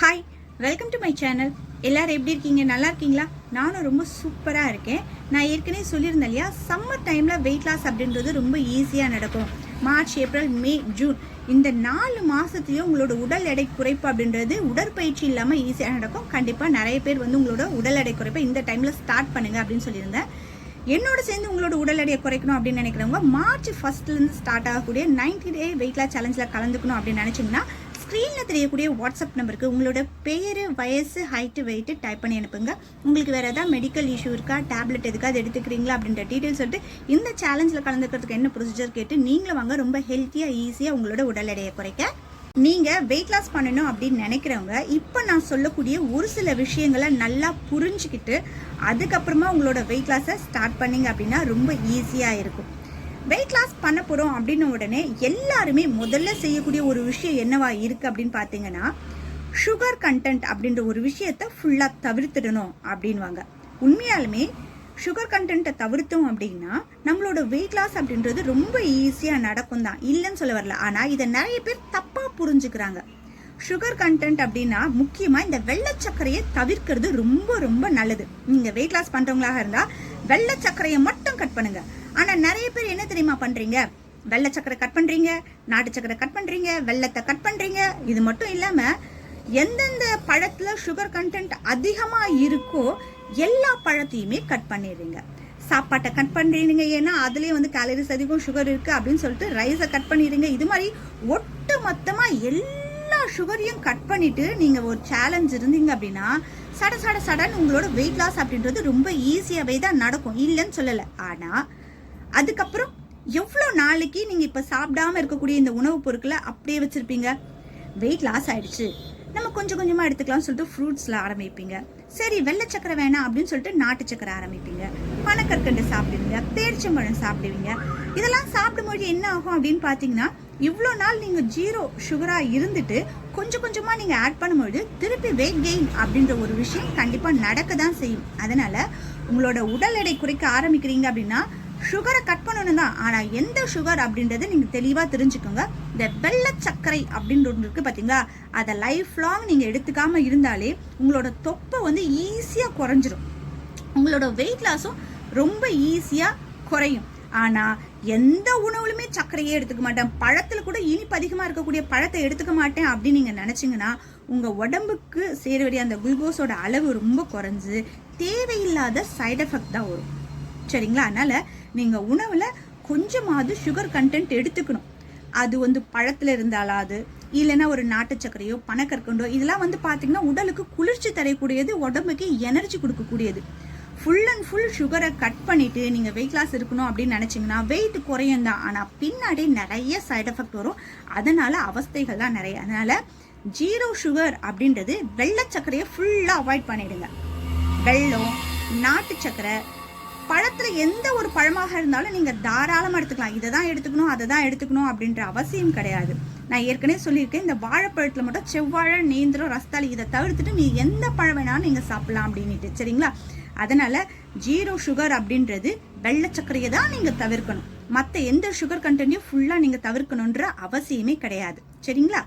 Hi welcome to my channel எல்லோரும் எப்படி இருக்கீங்க? நல்லா இருக்கீங்களா? நானும் ரொம்ப சூப்பராக இருக்கேன். நான் ஏற்கனவே சொல்லியிருந்தேன் இல்லையா? சம்மர் டைமில் வெயிட் லாஸ் அப்படின்றது ரொம்ப ஈஸியாக நடக்கும். மார்ச் ஏப்ரல் மே ஜூன் இந்த நாலு மாதத்துலேயும் உங்களோட உடல் எடை குறைப்பு அப்படின்றது உடற்பயிற்சி இல்லாமல் ஈஸியாக நடக்கும். கண்டிப்பாக நிறைய பேர் வந்து உங்களோட உடல் எடை குறைப்பை இந்த டைமில் ஸ்டார்ட் பண்ணுங்க அப்படின்னு சொல்லியிருந்தேன். என்னோட சேர்ந்து உங்களோட உடல் எடையை குறைக்கணும் அப்படின்னு நினைக்கிறவங்க மார்ச் ஃபஸ்ட்லேருந்து ஸ்டார்ட் ஆகக்கூடிய 90 டே வெயிட் லாஸ் சேலஞ்சில் கலந்துக்கணும் அப்படின்னு நினச்சிங்கன்னா ஸ்க்ரீனில் தெரியக்கூடிய வாட்ஸ்அப் நம்பருக்கு உங்களோட பேர் வயசு ஹைட்டு வெயிட்டு டைப் பண்ணி அனுப்புங்க. உங்களுக்கு வேறு ஏதாவது மெடிக்கல் இஷ்யூ இருக்கா டேப்லெட் எதுக்காவது எடுத்துக்கிறீங்களா அப்படின்ற டீட்டெயில்ஸ் சொல்லிட்டு இந்த சேலஞ்சில் கலந்துக்கிறதுக்கு என்ன ப்ரொசீஜர் கேட்டு நீங்களும் வாங்க. ரொம்ப ஹெல்த்தியாக ஈஸியாக உங்களோட உடல் எடையை குறைக்க. நீங்கள் வெயிட் லாஸ் பண்ணணும் அப்படின்னு நினைக்கிறவங்க இப்போ நான் சொல்லக்கூடிய ஒரு சில விஷயங்களை நல்லா புரிஞ்சுக்கிட்டு அதுக்கப்புறமா உங்களோட வெயிட் லாஸை ஸ்டார்ட் பண்ணிங்க அப்படின்னா ரொம்ப ஈஸியாக இருக்கும். வெயிட் லாஸ் பண்ண போகிறோம் அப்படின்ன உடனே எல்லாருமே முதல்ல செய்யக்கூடிய ஒரு விஷயம் என்னவா இருக்குது அப்படின்னு பார்த்தீங்கன்னா சுகர் கண்டென்ட் அப்படின்ற ஒரு விஷயத்த ஃபுல்லாக தவிர்த்துடணும் அப்படின்வாங்க உண்மையாலுமே சுகர் கண்டென்ட்டை தவிர்த்தோம் அப்படின்னா நம்மளோட வெயிட் லாஸ் அப்படின்றது ரொம்ப ஈஸியாக நடக்கும் தான். இல்லைன்னு சொல்ல வரல. ஆனால் இதை நிறைய பேர் தப்பாக புரிஞ்சுக்கிறாங்க. சுகர் கண்டென்ட் அப்படின்னா முக்கியமாக இந்த வெள்ளை சர்க்கரையை தவிர்க்கிறது ரொம்ப ரொம்ப நல்லது. நீங்கள் வெயிட் லாஸ் பண்ணுறவங்களாக இருந்தால் வெள்ளை சர்க்கரையை மட்டும் கட் பண்ணுங்கள் ஆனால் நிறைய பேர் என்ன தெரியுமா பண்ணுறீங்க வெள்ளை சக்கரை கட் பண்ணுறீங்க நாட்டு சக்கரை கட் பண்ணுறீங்க வெள்ளத்தை கட் பண்ணுறீங்க இது மட்டும் இல்லாமல் எந்தெந்த பழத்தில் சுகர் கண்டென்ட் அதிகமாக இருக்கோ எல்லா பழத்தையுமே கட் பண்ணிடுறீங்க. சாப்பாட்டை கட் பண்ணுறீங்க ஏன்னா அதுலேயே வந்து கேலரிஸ் அதிகம் சுகர் இருக்குது அப்படின்னு சொல்லிட்டு ரைஸை கட் பண்ணிடுங்க இது மாதிரி ஒட்டு மொத்தமாக எல்லா சுகரையும் கட் பண்ணிவிட்டு நீங்கள் ஒரு சேலஞ்ச் இருந்தீங்க அப்படின்னா சட சட சடன்னு உங்களோட வெயிட் லாஸ் அப்படின்றது ரொம்ப ஈஸியாகவே தான் நடக்கும். இல்லைன்னு சொல்லலை. ஆனால் அதுக்கப்புறம் எவ்வளோ நாளைக்கு நீங்கள் இப்போ சாப்பிடாம இருக்கக்கூடிய இந்த உணவுப் பொருட்களை அப்படியே வச்சுருப்பீங்க? வெயிட் லாஸ் ஆயிடுச்சு. நம்ம கொஞ்சம் கொஞ்சமாக எடுத்துக்கலாம்னு சொல்லிட்டு ஃப்ரூட்ஸில் ஆரம்பிப்பீங்க. சரி வெள்ளை சக்கரை வேணாம் அப்படின்னு சொல்லிட்டு நாட்டு சக்கரை ஆரம்பிப்பீங்க. பனக்கற்கண்டு சாப்பிடுவீங்க பேரிச்சம்பழம் சாப்பிடுவீங்க. இதெல்லாம் சாப்பிடும்போது என்ன ஆகும் அப்படின்னு பார்த்தீங்கன்னா இவ்வளோ நாள் நீங்கள் ஜீரோ சுகராக இருந்துட்டு கொஞ்சம் கொஞ்சமாக நீங்கள் ஆட் பண்ணும்பொழுது திருப்பி வெயிட் கெயின் அப்படின்ற ஒரு விஷயம் கண்டிப்பாக நடக்க தான் செய்யும். அதனால் உங்களோட உடல் எடை குறைக்க ஆரம்பிக்கிறீங்க அப்படின்னா சுகரை கட் பண்ணணும் தான் ஆனால் எந்த சுகர் அப்படின்றத நீங்கள் தெளிவாக தெரிஞ்சுக்கோங்க. இந்த வெள்ளை சர்க்கரை அப்படின்ற ஒன்று இருக்குது பார்த்தீங்களா அதை லைஃப் லாங் நீங்கள் எடுத்துக்காமல் இருந்தாலே உங்களோட தொப்பை வந்து ஈஸியாக குறைஞ்சிரும். உங்களோட வெயிட் லாஸும் ரொம்ப ஈஸியாக குறையும். ஆனால் எந்த உணவுலுமே சர்க்கரையே எடுத்துக்க மாட்டேன். பழத்தில் கூட இனிப்பு அதிகமாக இருக்கக்கூடிய பழத்தை எடுத்துக்க மாட்டேன் அப்படின்னு நீங்கள் நினச்சிங்கன்னா உங்கள் உடம்புக்கு சேர வேண்டிய அந்த குளுக்கோஸோட அளவு ரொம்ப குறைஞ்சு தேவையில்லாத சைடு எஃபெக்ட் தான் வரும். சரிங்களா? அதனால் நீங்கள் உணவில் கொஞ்சமாவது சுகர் கண்டென்ட் எடுத்துக்கணும். அது வந்து பழத்தில் இருந்தாலாவது இல்லைன்னா ஒரு நாட்டு சர்க்கரையோ பனக்கற்கண்டோ இதெல்லாம் வந்து பார்த்திங்கன்னா உடலுக்கு குளிர்ச்சி தரக்கூடியது உடம்புக்கு எனர்ஜி கொடுக்கக்கூடியது. ஃபுல் அண்ட் ஃபுல் சுகரை கட் பண்ணிவிட்டு நீங்கள் வெயிட் லாஸ் இருக்கணும் அப்படின்னு நினச்சிங்கன்னா வெயிட் குறையும் தான். ஆனால் பின்னாடி நிறைய சைட் எஃபெக்ட் வரும். அதனால் அவஸ்தைகள் தான் நிறைய. அதனால் ஜீரோ சுகர் அப்படின்றது வெள்ளை சர்க்கரையை ஃபுல்லாக அவாய்ட் பண்ணிவிடுங்க வெள்ளம் நாட்டு சர்க்கரை பழத்துல எந்த ஒரு பழமாக இருந்தாலும் நீங்க தாராளமா எடுத்துக்கலாம். இதை தான் எடுத்துக்கணும் அதை தான் எடுத்துக்கணும் அப்படின்ற அவசியம் கிடையாது. நான் ஏற்கனவே சொல்லியிருக்கேன் இந்த வாழைப்பழத்தில் மட்டும் செவ்வாழை நேந்திரம் ரஸ்தாளி இதை தவிர்த்துட்டு நீ எந்த பழம் வேணாலும் நீங்கள் சாப்பிடலாம் அப்படின்ட்டு சரிங்களா? அதனால் ஜீரோ சுகர் அப்படின்றது வெள்ளை சர்க்கரையை தான் நீங்கள் தவிர்க்கணும். மற்ற எந்த சுகர் கண்டென்ட்டையும் ஃபுல்லாக நீங்கள் தவிர்க்கணுன்ற அவசியமே கிடையாது. சரிங்களா?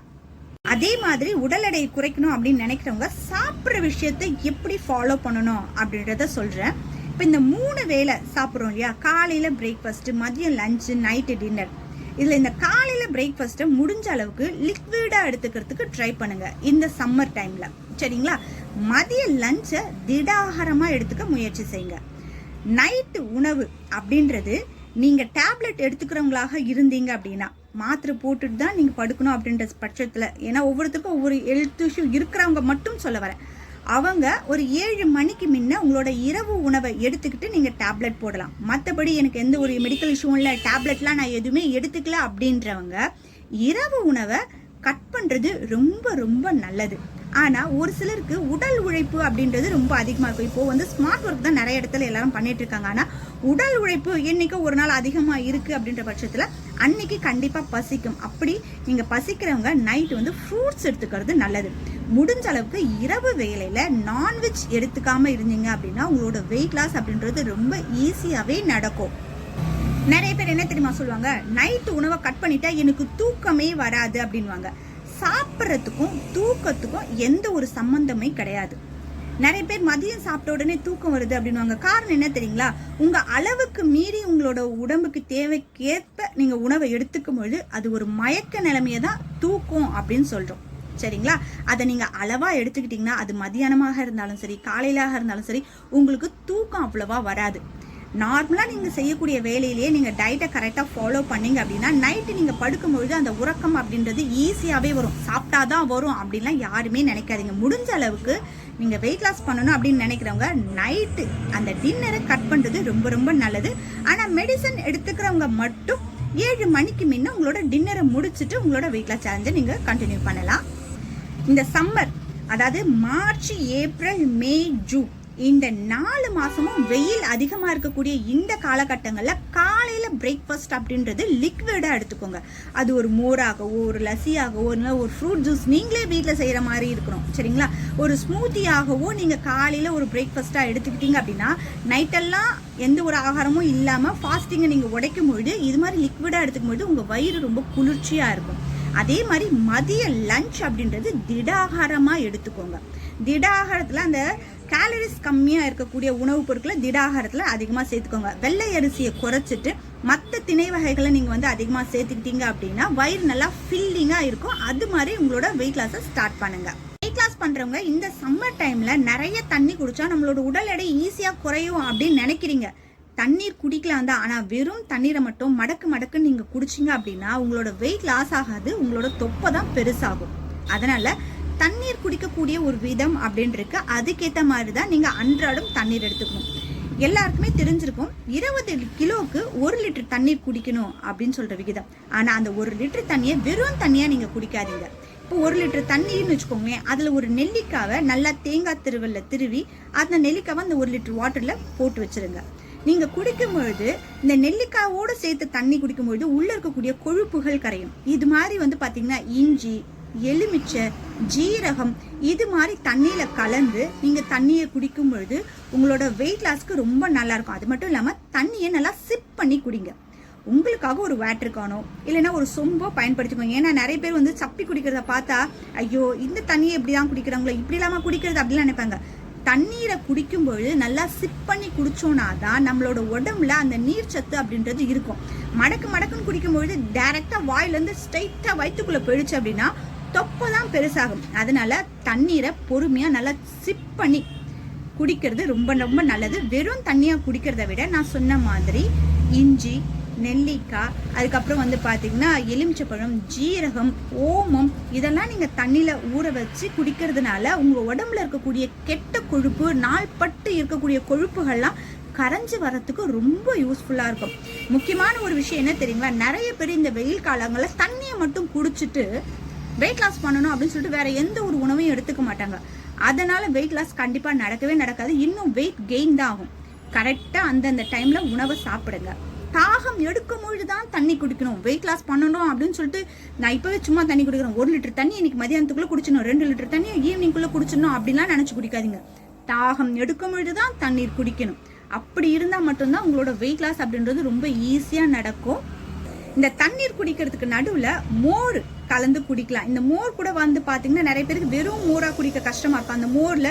அதே மாதிரி உடல் எடையை குறைக்கணும் அப்படின்னு நினைக்கிறவங்க சாப்பிட்ற விஷயத்தை எப்படி ஃபாலோ பண்ணணும் அப்படின்றத சொல்கிறேன் இப்போ இந்த மூணு வேளை சாப்பிட்றோம் இல்லையா? காலையில் பிரேக்ஃபாஸ்ட்டு மதியம் லஞ்சு நைட்டு டின்னர் இதில் இந்த காலையில் பிரேக்ஃபாஸ்ட்டை முடிஞ்ச அளவுக்கு லிக்விடாக எடுத்துக்கிறதுக்கு ட்ரை பண்ணுங்கள் இந்த சம்மர் டைமில் சரிங்களா? மதிய லஞ்சை திடாகாரமாக எடுத்துக்க முயற்சி செய்யுங்க. நைட்டு உணவு அப்படின்றது நீங்கள் டேப்லெட் எடுத்துக்கிறவங்களாக இருந்தீங்க அப்படின்னா மாத்திரை போட்டுட்டு தான் நீங்கள் படுக்கணும் அப்படின்ற பட்சத்தில் ஏன்னா ஒவ்வொருத்தருக்கும் ஒவ்வொரு ஹெல்த் இஷ்யூ இருக்கிறவங்க மட்டும் சொல்ல வரேன். அவங்க ஒரு ஏழு மணிக்கு முன்ன உங்களோட இரவு உணவை எடுத்துக்கிட்டு நீங்கள் டேப்லெட் போடலாம். மற்றபடி எனக்கு எந்த ஒரு மெடிக்கல் இஷ்யூவும் இல்லை டேப்லெட்லாம் நான் எதுவுமே எடுத்துக்கல அப்படின்றவங்க இரவு உணவை கட் பண்ணுறது ரொம்ப ரொம்ப நல்லது. ஆனால் ஒரு சிலருக்கு உடல் உழைப்பு அப்படின்றது ரொம்ப அதிகமாக இருக்கும். இப்போ வந்து ஸ்மார்ட் ஒர்க் தான் நிறைய இடத்துல எல்லாரும் பண்ணிட்டு இருக்காங்க. ஆனால் உடல் உழைப்பு என்றைக்கோ ஒரு நாள் அதிகமாக இருக்குது அப்படின்ற பட்சத்தில் அன்னைக்கு கண்டிப்பாக பசிக்கும். அப்படி நீங்கள் பசிக்கிறவங்க நைட் வந்து ஃப்ரூட்ஸ் எடுத்துக்கிறது நல்லது. முடிஞ்ச அளவுக்கு இரவு வேலையில் நான்வெஜ் எடுத்துக்காமல் இருந்தீங்க அப்படின்னா உங்களோட வெயிட் லாஸ் அப்படின்றது ரொம்ப ஈஸியாகவே நடக்கும். நிறைய பேர் என்ன தெரியுமா சொல்லுவாங்க? நைட்டு உணவை கட் பண்ணிட்டா எனக்கு தூக்கமே வராது அப்படின்வாங்க சாப்பிட்றதுக்கும் தூக்கத்துக்கும் எந்த ஒரு சம்மந்தமே கிடையாது. நிறைய பேர் மதியம் சாப்பிட்ட உடனே தூக்கம் வருது அப்படின்னுவாங்க. காரணம் என்ன தெரியுங்களா? உங்க அளவுக்கு மீறி உங்களோட உடம்புக்கு தேவைக்கேற்ப நீங்க உணவை எடுத்துக்கும் பொழுது அது ஒரு மயக்க நிலைமையை தான் தூக்கம் அப்படின்னு சொல்றோம். சரிங்களா? அதை நீங்க அளவா எடுத்துக்கிட்டீங்கன்னா அது மதியானமாக இருந்தாலும் சரி காலையிலாக இருந்தாலும் சரி உங்களுக்கு தூக்கம் அவ்வளவா வராது. நார்மலாக நீங்கள் செய்யக்கூடிய வேலையிலேயே நீங்கள் டயட்டை கரெக்டாக ஃபாலோ பண்ணீங்க அப்படின்னா நைட்டு நீங்கள் படுக்கும்பொழுது அந்த உறக்கம் அப்படின்றது ஈஸியாகவே வரும். சாப்பிட்டா தான் வரும் அப்படின்லாம் யாருமே நினைக்காதீங்க. முடிஞ்ச அளவுக்கு நீங்கள் வெயிட் லாஸ் பண்ணணும் அப்படின்னு நினைக்கிறவங்க நைட்டு அந்த டின்னரை கட் பண்ணுறது ரொம்ப ரொம்ப நல்லது. ஆனால் மெடிசன் எடுத்துக்கிறவங்க மட்டும் ஏழு மணிக்கு முன்ன உங்களோட டின்னரை முடிச்சுட்டு உங்களோட வெயிட் லாஸ் சேலஞ்சை நீங்கள் கண்டினியூ பண்ணலாம். இந்த சம்மர் அதாவது மார்ச் ஏப்ரல் மே ஜூன் இந்த நாலு மாசமும் வெயில் அதிகமா இருக்கக்கூடிய இந்த காலகட்டங்களில் கா காலையில் பிரேக்ஃபாஸ்ட் அப்படின்றது லிக்விடாக எடுத்துக்கோங்க. அது ஒரு மோராகவோ ஒரு லசியாகவோ இல்லை ஒரு ஃப்ரூட் ஜூஸ் நீங்களே வீட்டில் செய்கிற மாதிரி இருக்கணும். சரிங்களா? ஒரு ஸ்மூத்தியாகவோ நீங்கள் காலையில் ஒரு பிரேக்ஃபாஸ்ட்டாக எடுத்துக்கிட்டீங்க அப்படின்னா நைட்டெல்லாம் எந்த ஒரு ஆகாரமும் இல்லாமல் ஃபாஸ்டிங்கை நீங்கள் உடைக்கும் பொழுது இது மாதிரி லிக்விடாக எடுத்துக்கும் பொழுது உங்கள் வயிறு ரொம்ப குளிர்ச்சியாக இருக்கும். அதே மாதிரி மதிய லஞ்ச் அப்படின்றது திடாகாரமாக எடுத்துக்கோங்க. திடாகாரத்தில் அந்த கேலரிஸ் கம்மியாக இருக்கக்கூடிய உணவுப் பொருட்களை திடாகாரத்தில் அதிகமாக சேர்த்துக்கோங்க. வெள்ளை அரிசியை குறைச்சிட்டு மற்ற திணை வகைகளை நீங்கள் வந்து அதிகமாக சேர்த்துக்கிட்டீங்க அப்படின்னா வயிறு நல்லா ஃபில்லிங்காக இருக்கும். அது மாதிரி உங்களோட வெயிட் லாஸை ஸ்டார்ட் பண்ணுங்க. வெயிட் லாஸ் பண்ணுறவங்க இந்த சம்மர் டைமில் நிறைய தண்ணி குடித்தா நம்மளோட உடல் எடை ஈஸியாக குறையும் அப்படின்னு நினைக்கிறீங்க. தண்ணீர் குடிக்கலாம் தான். ஆனால் வெறும் தண்ணீரை மட்டும் மடக்கு மடக்குன்னு நீங்கள் குடிச்சிங்க அப்படின்னா உங்களோட வெயிட் லாஸ் ஆகாது. உங்களோட தொப்பை தான் பெருசாகும். அதனால் தண்ணீர் குடிக்கக்கூடிய ஒரு விதம் அப்படின்னு இருக்கு அதுக்கேற்ற மாதிரி தான் நீங்கள் அன்றாடம் தண்ணீர் எடுத்துக்கணும். எல்லாருக்குமே தெரிஞ்சிருக்கும். இருபது கிலோவுக்கு ஒரு லிட்டர் தண்ணீர் குடிக்கணும் அப்படின்னு சொல்கிற விகிதம். ஆனால் அந்த ஒரு லிட்டர் தண்ணியை வெறும் தண்ணியாக நீங்கள் குடிக்காதீங்க. இப்போ ஒரு லிட்டர் தண்ணீர்னு வச்சுக்கோங்களேன் அதில் ஒரு நெல்லிக்காவை நல்லா தேங்காய் திருவல்ல திருவி அந்த நெல்லிக்காவை அந்த ஒரு லிட்டர் வாட்டரில் போட்டு வச்சிருங்க. நீங்கள் குடிக்கும் பொழுது இந்த நெல்லிக்காவோடு சேர்த்து தண்ணி குடிக்கும் பொழுது இருக்கக்கூடிய கொழுப்புகள் கரையும். இது மாதிரி வந்து பார்த்திங்கன்னா இஞ்சி எலுமிச்சை ஜீரகம் இது மாதிரி தண்ணியில் கலந்து நீங்கள் தண்ணியை குடிக்கும் பொழுது உங்களோட வெயிட் லாஸ்க்கு ரொம்ப நல்லாயிருக்கும் அது மட்டும் இல்லாமல் தண்ணியை நல்லா சிப் பண்ணி குடிங்க. உங்களுக்காக ஒரு வேட்டர் கானோ இல்லைன்னா ஒரு சொம்போ பயன்படுத்திக்கோங்க. ஏன்னா நிறைய பேர் வந்து சப்பி குடிக்கிறத பார்த்தா ஐயோ இந்த தண்ணியை இப்படி தான் குடிக்கிறாங்களோ இப்படி இல்லாமல் குடிக்கிறது அப்படிலாம் நினைப்பாங்க. தண்ணீரை குடிக்கும்பொழுது நல்லா சிப் பண்ணி குடிச்சோன்னா தான் நம்மளோட உடம்புல அந்த நீர் சத்து அப்படின்றது இருக்கும். மடக்கு மடக்குன்னு குடிக்கும்பொழுது டைரெக்டாக வாயிலேருந்து ஸ்ட்ரைட்டாக வயிற்றுக்குள்ளே போயிடுச்சு அப்படின்னா தொப்பை தான் பெருசாகும். அதனால தண்ணீரை பொறுமையாக நல்லா சிப் பண்ணி குடிக்கிறது ரொம்ப ரொம்ப நல்லது. வெறும் தண்ணியாக குடிக்கிறத விட நான் சொன்ன மாதிரி இஞ்சி நெல்லிக்காய் அதுக்கப்புறம் வந்து பார்த்தீங்கன்னா எலுமிச்சப்பழம் ஜீரகம் ஓமம் இதெல்லாம் நீங்கள் தண்ணியில் ஊற வச்சு குடிக்கிறதுனால உங்கள் உடம்புல இருக்கக்கூடிய கெட்ட கொழுப்பு நாள்பட்டு இருக்கக்கூடிய கொழுப்புகள்லாம் கரைஞ்சி வரத்துக்கு ரொம்ப யூஸ்ஃபுல்லாக இருக்கும். முக்கியமான ஒரு விஷயம் என்ன தெரியுங்களா? நிறைய பேர் இந்த வெயில் காலங்களில் தண்ணியை மட்டும் குடிச்சிட்டு வெயிட் லாஸ் பண்ணணும் அப்படின்னு சொல்லிட்டு வேற எந்த ஒரு உணவையும் எடுத்துக்க மாட்டாங்க. அதனால வெயிட் லாஸ் கண்டிப்பாக நடக்கவே நடக்காது. இன்னும் வெயிட் கெயின் தான் ஆகும். கரெக்டாக அந்தந்த டைமில் உணவை சாப்பிடுங்க. தாகம் எடுக்கும் பொழுது தான் தண்ணி குடிக்கணும். வெயிட் லாஸ் பண்ணணும் அப்படின்னு சொல்லிட்டு நான் இப்போவே சும்மா தண்ணி குடிக்கிறேன். ஒரு லிட்டர் தண்ணி இன்னைக்கு மதியானத்துக்குள்ள குடிச்சிடணும். ரெண்டு லிட்டர் தண்ணி ஈவினிங்குள்ள குடிச்சிடணும் அப்படிலாம் நினச்சி குடிக்காதீங்க. தாகம் எடுக்கும் பொழுது தான் தண்ணீர் குடிக்கணும். அப்படி இருந்தால் மட்டும்தான் உங்களோட வெயிட் லாஸ் அப்படின்றது ரொம்ப ஈஸியாக நடக்கும். இந்த தண்ணீர் குடிக்கிறதுக்கு நடுவில் மோர் கலந்து குடிக்கலாம். இந்த மோர் கூட வந்து பார்த்தீங்கன்னா நிறைய பேருக்கு வெறும் மோராக குடிக்க கஷ்டமாக இருக்கும். அந்த மோரில்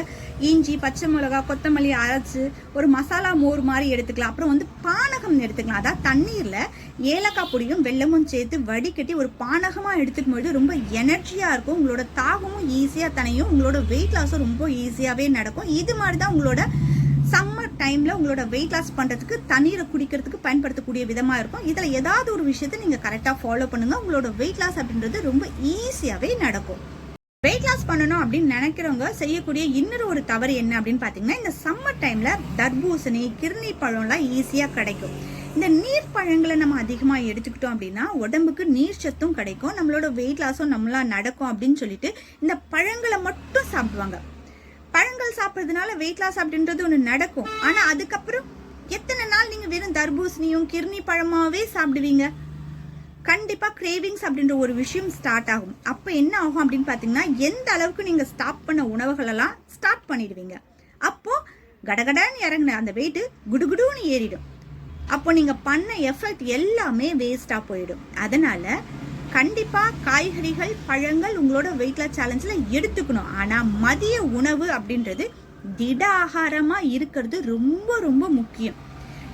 இஞ்சி பச்சை மிளகா கொத்தமல்லி அரைச்சி ஒரு மசாலா மோர் மாதிரி எடுத்துக்கலாம். அப்புறம் வந்து பானகம் எடுத்துக்கலாம். அதாவது தண்ணீரில் ஏலக்காய் பொடியும் வெள்ளமும் சேர்த்து வடிகட்டி ஒரு பானகமாக எடுத்துக்கும் பொழுது ரொம்ப எனர்ஜியாக இருக்கும். உங்களோட தாகமும் ஈஸியாக தனையும் உங்களோட வெயிட் லாஸும் ரொம்ப ஈஸியாகவே நடக்கும். இது மாதிரி தான் உங்களோட டைமில் உங்களோட வெயிட் லாஸ் பண்ணுறதுக்கு தண்ணீரை குடிக்கிறதுக்கு பயன்படுத்தக்கூடிய விதமாக இருக்கும். இதில் ஏதாவது ஒரு விஷயத்தை நீங்கள் கரெக்டாக ஃபாலோ பண்ணுங்கள் உங்களோட வெயிட் லாஸ் அப்படின்றது ரொம்ப ஈஸியாகவே நடக்கும். வெயிட் லாஸ் பண்ணணும் அப்படின்னு நினைக்கிறவங்க செய்யக்கூடிய இன்னொரு ஒரு தவறு என்ன அப்படின்னு பார்த்தீங்கன்னா இந்த சம்மர் டைமில் தர்பூசணி கிருணி பழம்லாம் ஈஸியாக கிடைக்கும். இந்த நீர் பழங்களை நம்ம அதிகமாக எடுத்துக்கிட்டோம் அப்படின்னா உடம்புக்கு நீர் சத்தும் கிடைக்கும். நம்மளோட வெயிட் லாஸும் நம்மளா நடக்கும் அப்படின்னு சொல்லிட்டு இந்த பழங்களை மட்டும் சாப்பிடுவாங்க. பழங்கள் சாப்பிட்றதுனால வெயிட் லாஸ் அப்படின்றது ஒன்று நடக்கும். ஆனால் அதுக்கப்புறம் எத்தனை நாள் நீங்கள் வெறும் தர்பூசணியும் கிர்னி பழமாகவே சாப்பிடுவீங்க? கண்டிப்பாக கிரேவிங்ஸ் அப்படின்ற ஒரு விஷயம் ஸ்டார்ட் ஆகும். அப்போ என்ன ஆகும் அப்படின்னு பார்த்தீங்கன்னா எந்த அளவுக்கு நீங்கள் ஸ்டாப் பண்ண உணவுகளெல்லாம் ஸ்டார்ட் பண்ணிடுவீங்க. அப்போது கடகடன்னு இறங்கின அந்த வெயிட்டு குடுகுடுன்னு ஏறிடும். அப்போ நீங்கள் பண்ண எஃபர்ட் எல்லாமே வேஸ்ட்டாக போயிடும். அதனால் கண்டிப்பாக காய்கறிகள் பழங்கள் உங்களோட வெயிட் லாஸ் சேலஞ்சில் எடுத்துக்கணும். ஆனால் மதிய உணவு அப்படின்றது திட ஆகாரமாக இருக்கிறது ரொம்ப ரொம்ப முக்கியம்.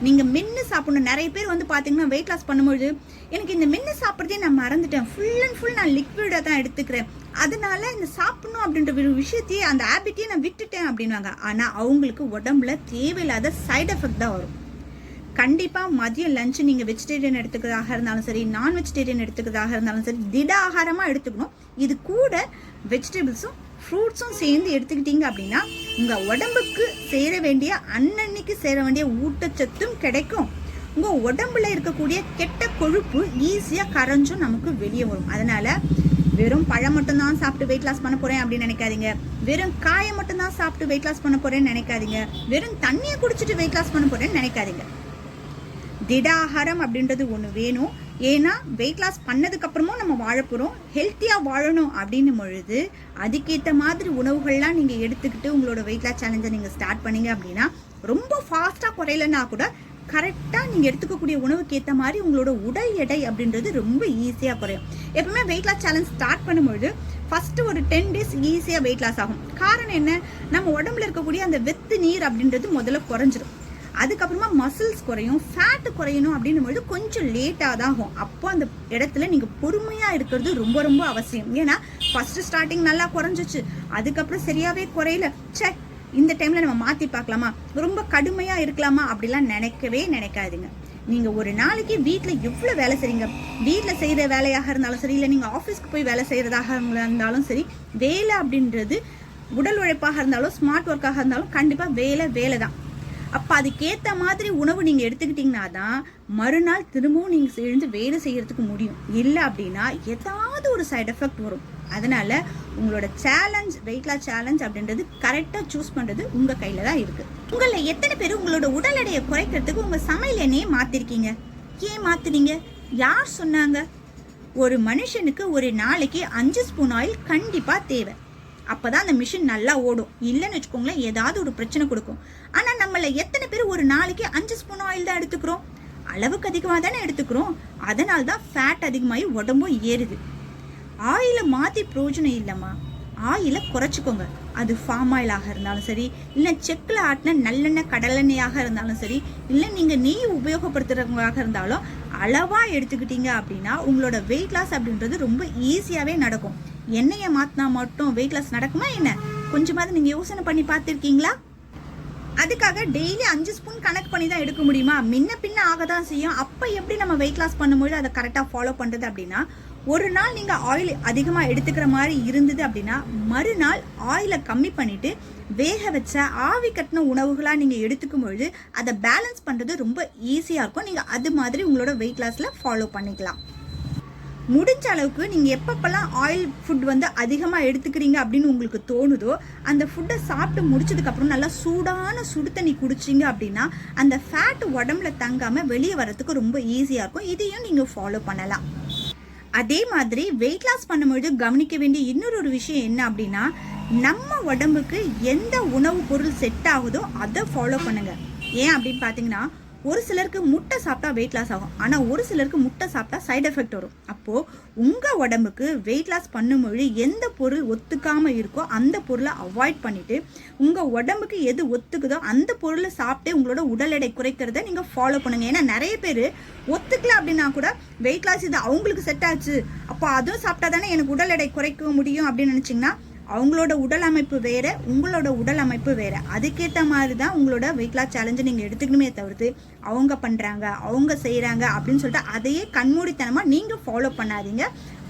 நீங்கள் மென்று சாப்பிடணும். நிறைய பேர் வந்து பார்த்தீங்கன்னா வெயிட் லாஸ் பண்ணும்பொழுது எனக்கு இந்த மென்று சாப்பிட்றதே நான் மறந்துட்டேன். ஃபுல் அண்ட் ஃபுல் நான் லிக்விடாக தான் எடுத்துக்கிறேன். அதனால இந்த சாப்பிடணும் அப்படின்ற ஒரு விஷயத்தையே அந்த ஹேபிட்டையே நான் விட்டுட்டேன் அப்படின்வாங்க ஆனால் அவங்களுக்கு உடம்புல தேவையில்லாத சைட் எஃபெக்ட் தான் வரும். கண்டிப்பாக மதியம் லஞ்சு நீங்கள் வெஜிடேரியன் எடுத்துக்கிறதாக இருந்தாலும் சரி நான் வெஜிடேரியன் எடுத்துக்கிறதாக இருந்தாலும் சரி திட ஆகாரமாக எடுத்துக்கணும். இது கூட வெஜிடபிள்ஸும் ஃப்ரூட்ஸும் சேர்ந்து எடுத்துக்கிட்டீங்க அப்படின்னா உங்கள் உடம்புக்கு சேர வேண்டிய அன்னன்னைக்கு சேர வேண்டிய ஊட்டச்சத்தும் கிடைக்கும். உங்கள் உடம்புல இருக்கக்கூடிய கெட்ட கொழுப்பு ஈஸியாக கரைஞ்சும் நமக்கு வெளியே வரும். அதனால் வெறும் பழம் மட்டும்தான் சாப்பிட்டு வெயிட் லாஸ் பண்ண போகிறேன் அப்படின்னு நினைக்காதீங்க. வெறும் காயை மட்டும்தான் சாப்பிட்டு வெயிட் லாஸ் பண்ண போகிறேன்னு நினைக்காதீங்க. வெறும் தண்ணியை குடிச்சிட்டு வெயிட் லாஸ் பண்ண போகிறேன்னு நினைக்காதீங்க. திடாகாரம் அப்படின்றது ஒன்று வேணும். ஏன்னா வெயிட் லாஸ் பண்ணதுக்கப்புறமும் நம்ம வாழ போகிறோம் ஹெல்த்தியாக வாழணும் அப்படின்னும் பொழுது அதுக்கேற்ற மாதிரி உணவுகள்லாம் நீங்கள் எடுத்துக்கிட்டு உங்களோட வெயிட் லாஸ் சேலஞ்சை நீங்கள் ஸ்டார்ட் பண்ணீங்க அப்படின்னா ரொம்ப ஃபாஸ்ட்டாக குறையலன்னா கூட கரெக்டாக நீங்கள் எடுத்துக்கக்கூடிய உணவுக்கு ஏற்ற மாதிரி உங்களோட உடல் எடை அப்படின்றது ரொம்ப ஈஸியாக குறையும். எப்பவுமே வெயிட் லாஸ் சேலஞ்ச் ஸ்டார்ட் பண்ணும்பொழுது ஃபஸ்ட்டு ஒரு டென் டேஸ் ஈஸியாக வெயிட் லாஸ் ஆகும். காரணம் என்ன? நம்ம உடம்புல இருக்கக்கூடிய அந்த வெத்து நீர் அப்படின்றது முதல்ல குறைஞ்சிரும். அதுக்கப்புறமா மசில்ஸ் குறையும் ஃபேட்டு குறையணும் அப்படின்னும் கொஞ்சம் லேட்டாக தான் ஆகும். அப்போ அந்த இடத்துல நீங்கள் பொறுமையாக இருக்கிறது ரொம்ப ரொம்ப அவசியம். ஏன்னா ஃபஸ்ட்டு ஸ்டார்டிங் நல்லா குறைஞ்சிச்சு. அதுக்கப்புறம் சரியாகவே குறையல. சே இந்த டைமில் நம்ம மாற்றி பார்க்கலாமா? ரொம்ப கடுமையாக இருக்கலாமா? அப்படிலாம் நினைக்கவே நினைக்காதுங்க. நீங்கள் ஒரு நாளைக்கு வீட்டில் எவ்வளோ வேலை செய்றீங்க? வீட்டில் செய்கிற வேலையாக இருந்தாலும் சரி இல்லை நீங்கள் ஆஃபீஸ்க்கு போய் வேலை செய்கிறதாக இருந்தாலும் சரி வேலை அப்படின்றது உடல் உழைப்பாக இருந்தாலும் ஸ்மார்ட் ஒர்க்காக இருந்தாலும் கண்டிப்பாக வேலை வேலை தான் அப்போ அதுக்கேற்ற மாதிரி உணவு நீங்கள் எடுத்துக்கிட்டிங்கன்னா தான் மறுநாள் திரும்பவும் நீங்கள் எழுந்து வேலை செய்கிறதுக்கு முடியும். இல்லை அப்படின்னா ஏதாவது ஒரு சைட் எஃபெக்ட் வரும். அதனால் உங்களோட சேலஞ்ச் வெயிட் லாஸ் சேலஞ்ச் அப்படின்றது கரெக்டாக சூஸ் பண்ணுறது உங்கள் கையில் தான் இருக்குது உங்களில் எத்தனை பேர் உங்களோட உடல் எடையை குறைக்கிறதுக்கு உங்கள் சமையல் எண்ணெயை மாற்றிருக்கீங்க ஏன் மாற்றுனீங்க யார் சொன்னாங்க? ஒரு மனுஷனுக்கு ஒரு நாளைக்கு அஞ்சு ஸ்பூன் ஆயில் கண்டிப்பாக தேவை. அப்போ தான் அந்த மிஷின் நல்லா ஓடும். இல்லைன்னு வச்சுக்கோங்களேன் ஏதாவது ஒரு பிரச்சனை கொடுக்கும். நம்மளை எத்தனை பேர் ஒரு நாளைக்கு அஞ்சு ஸ்பூன் ஆயில் தான் எடுத்துக்கிறோம்? அளவுக்கு அதிகமாக தானே எடுத்துக்கிறோம்? அதனால தான் ஃபேட் அதிகமாகி உடம்பும் ஏறுது. ஆயிலை மாற்றி பிரயோஜனம் இல்லைம்மா. ஆயிலை குறைச்சிக்கோங்க. அது ஃபார்ம் ஆயிலாக இருந்தாலும் சரி இல்லை செக்கில் ஆட்டின நல்லெண்ணெய் கடலெண்ணெயாக இருந்தாலும் சரி இல்லை நீங்கள் நெய் உபயோகப்படுத்துகிறவங்களாக இருந்தாலும் அளவாக எடுத்துக்கிட்டீங்க அப்படின்னா உங்களோட வெயிட் லாஸ் அப்படின்றது ரொம்ப ஈஸியாகவே நடக்கும். எண்ணெயை மாற்றினா மட்டும் வெயிட் லாஸ் நடக்குமா என்ன? கொஞ்சமாவது நீங்கள் யோசனை பண்ணி பார்த்துருக்கீங்களா? அதுக்காக டெய்லி அஞ்சு ஸ்பூன் கணக்கு பண்ணி தான் எடுக்க முடியுமா? முன்ன பின்ன ஆக தான் செய்யும். அப்போ எப்படி நம்ம வெயிட் லாஸ் பண்ணும்போது அதை கரெக்டாக ஃபாலோ பண்ணுறது அப்படின்னா ஒரு நாள் நீங்கள் ஆயில் அதிகமாக எடுத்துக்கிற மாதிரி இருந்தது அப்படின்னா மறுநாள் ஆயிலை கம்மி பண்ணிட்டு வேக வச்ச ஆவி கட்டின உணவுகளாக நீங்கள் எடுத்துக்கும் பொழுது அதை பேலன்ஸ் பண்ணுறது ரொம்ப ஈஸியாக இருக்கும். நீங்கள் அது மாதிரி உங்களோட வெயிட் லாஸில் ஃபாலோ பண்ணிக்கலாம். முடிஞ்ச அளவுக்கு நீங்கள் எப்பப்பெல்லாம் ஆயில் ஃபுட் வந்து அதிகமாக எடுத்துக்கிறீங்க அப்படின்னு உங்களுக்கு தோணுதோ அந்த ஃபுட்டை சாப்பிட்டு முடிச்சதுக்கப்புறம் நல்லா சூடான சுடு தண்ணி குடிச்சிங்க அப்படின்னா அந்த ஃபேட் உடம்புல தங்காமல் வெளியே வரத்துக்கு ரொம்ப ஈஸியாக இருக்கும். இதையும் நீங்கள் ஃபாலோ பண்ணலாம். அதே மாதிரி வெயிட் லாஸ் பண்ணும்பொழுது கவனிக்க வேண்டிய இன்னொரு ஒரு விஷயம் என்ன அப்படின்னா நம்ம உடம்புக்கு எந்த உணவு பொருள் செட் ஆகுதோ அதை ஃபாலோ பண்ணுங்கள் ஏன் அப்படின்னு பார்த்தீங்கன்னா ஒரு சிலருக்கு முட்டை சாப்பிட்டா வெயிட் லாஸ் ஆகும். ஆனால் ஒரு சிலருக்கு முட்டை சாப்பிட்டா சைட் எஃபெக்ட் வரும். அப்போது உங்கள் உடம்புக்கு வெயிட் லாஸ் பண்ணும்பொழுது எந்த பொருள் ஒத்துக்காமல் இருக்கோ அந்த பொருளை அவாய்ட் பண்ணிவிட்டு உங்கள் உடம்புக்கு எது ஒத்துக்குதோ அந்த பொருளை சாப்பிட்டு உங்களோட உடல் எடை குறைக்கிறத நீங்கள் ஃபாலோ பண்ணுங்கள் ஏன்னா நிறைய பேர் ஒத்துக்கல அப்படின்னா கூட வெயிட் லாஸ் இது அவங்களுக்கு செட் ஆச்சு. அப்போ அதுவும் சாப்பிட்டா தானே எனக்கு உடல் எடை குறைக்க முடியும் அப்படின்னு நினச்சிங்கன்னா அவங்களோட உடல் அமைப்பு வேறு உங்களோட உடல் அமைப்பு வேறு. அதுக்கேற்ற மாதிரி தான் உங்களோட வெயிட் லாஸ் சேலஞ்சை நீங்கள் எடுத்துக்கணுமே தவிர்த்து அவங்க பண்ணுறாங்க அவங்க செய்கிறாங்க அப்படின்னு சொல்லிட்டு அதையே கண்மூடித்தனமாக நீங்கள் ஃபாலோ பண்ணாதீங்க.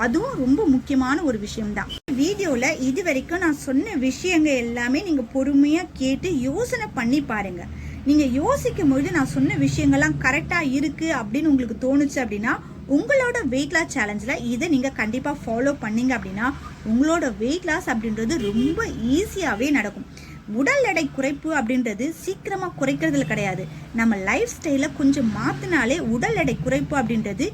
அதுவும் ரொம்ப முக்கியமான ஒரு விஷயம்தான். வீடியோவில் இது வரைக்கும் நான் சொன்ன விஷயங்க எல்லாமே நீங்கள் பொறுமையாக கேட்டு யோசனை பண்ணி பாருங்கள் நீங்கள் யோசிக்கும் பொழுது நான் சொன்ன விஷயங்கள்லாம் கரெக்டாக இருக்குது அப்படின்னு உங்களுக்கு தோணுச்சு அப்படின்னா உங்களோட வெயிட் லாஸ் சேலஞ்சில் இதை நீங்கள் கண்டிப்பாக ஃபாலோ பண்ணீங்க அப்படின்னா உங்களோட வெயிட் லாஸ் அப்படின்றது ரொம்ப ஈஸியாகவே நடக்கும். உடல் எடை குறைப்பு அப்படின்றது சீக்கிரமாக குறைக்கிறதுல கிடையாது. நம்ம லைஃப் ஸ்டைலை கொஞ்சம் மாற்றினாலே உடல் எடை குறைப்பு அப்படின்றது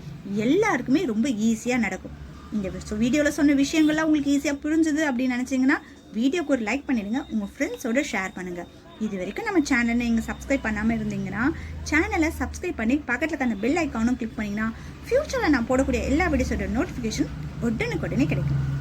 எல்லாருக்குமே ரொம்ப ஈஸியாக நடக்கும். இந்த வீடியோவில் சொன்ன விஷயங்கள்லாம் உங்களுக்கு ஈஸியாக புரிஞ்சுது அப்படின்னு நினச்சிங்கன்னா வீடியோக்கு ஒரு லைக் பண்ணிடுங்க. உங்கள் ஃப்ரெண்ட்ஸோட ஷேர் பண்ணுங்கள் இது வரைக்கும் நம்ம சேனலை நீங்கள் சப்ஸ்கிரைப் பண்ணாமல் இருந்தீங்கன்னா சேனலை சப்ஸ்கிரைப் பண்ணி பக்கத்தில் இருக்க அந்த பெல் ஐக்கானும் கிளிக் பண்ணிங்கன்னா ஃப்யூச்சரில் நான் போடக்கூடிய எல்லா வீடியோஸோட நோட்டிஃபிகேஷன் உடனுக்குடனே கிடைக்கும்.